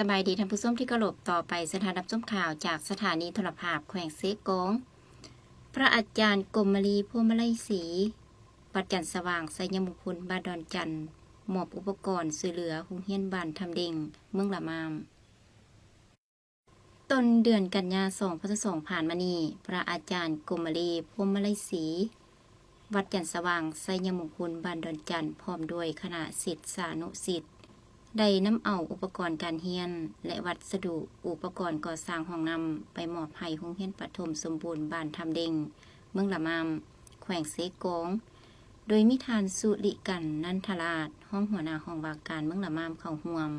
สบายดีท่านผู้ชมที่กระหลบต่อไปสถานรับชมข่าวจากสถานีโทรภาพแขวงเซกง พระอาจารย์กรมลีพวงมาลัยศรีปัดจันทร์สว่างไสยมงคลบาดอนจันทร์มอบอุปกรณ์สื่อเหลือหุงเฮียนบานทำเด้งเมืองละมาม ต้นเดือนกันยาสองพศสองผ่านมานี้พระอาจารย์กรมลีพวงมาลัยศรีวัดจันทร์สว่างไสยมงคลบานดอนจันทร์พร้อมด้วยคณะศิษย์สานุศิษย์ ได้นำเอาอุปกรณ์การเรียน และวัสดุอุปกรณ์ก่อสร้างห้องนำไปมอบให้โรงเรียนปฐมสมบูรณ์บ้านทำเด้งเมืองละมามแขวงเซกง โดยมิทานสุริกันนันทราช ห้องหัวหน้าห้องวาการเมืองละมามเข้าห่วม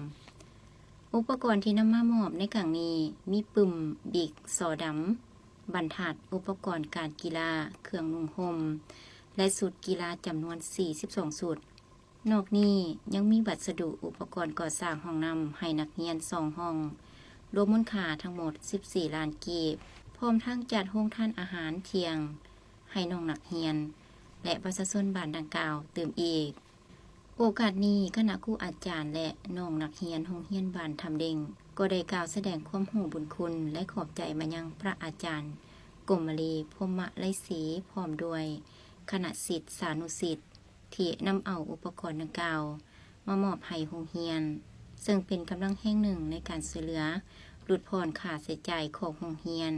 อุปกรณ์ที่นำมามอบในครั้งนี้มีปึ่มบิกสอดำบรรทัดอุปกรณ์การกีฬา เครื่องนุ่งห่มและสุดกีฬาจำนวน 42สุด นอกนี้ยังมีวัสดุอุปกรณ์ก่อสร้างห้องนำให้นักเรียนสองห้อง รวมมูลค่าทั้งหมด 14 ล้านกีบ พร้อมทั้งจัดโรงทานอาหารเที่ยง ให้น้องนักเรียน และประชาชนบ้านดังกล่าวเติมอีก โอกาสนี้คณะครูอาจารย์และน้องนักเรียนโรงเรียนบ้านทำเด้งก็ได้กล่าวแสดงความหูบุญคุณและขอบใจมายังพระอาจารย์กมลีพรหมไลศรีพร้อมด้วยคณะศิษย์สานุศิษย์ ที่นำเอาอุปกรณ์ดังกล่าวมามอบให้โรงเรียน ซึ่งเป็นกำลังแห่งหนึ่งในการช่วยเหลือหลุดผ่อนค่าใช้จ่ายของโรงเรียน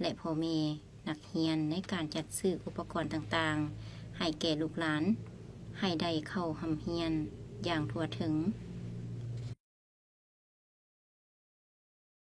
และพ่อแม่นักเรียนในการจัดซื้ออุปกรณ์ต่างๆ ให้แก่ลูกหลาน ให้ได้เข้าหำเรียนอย่างทั่วถึง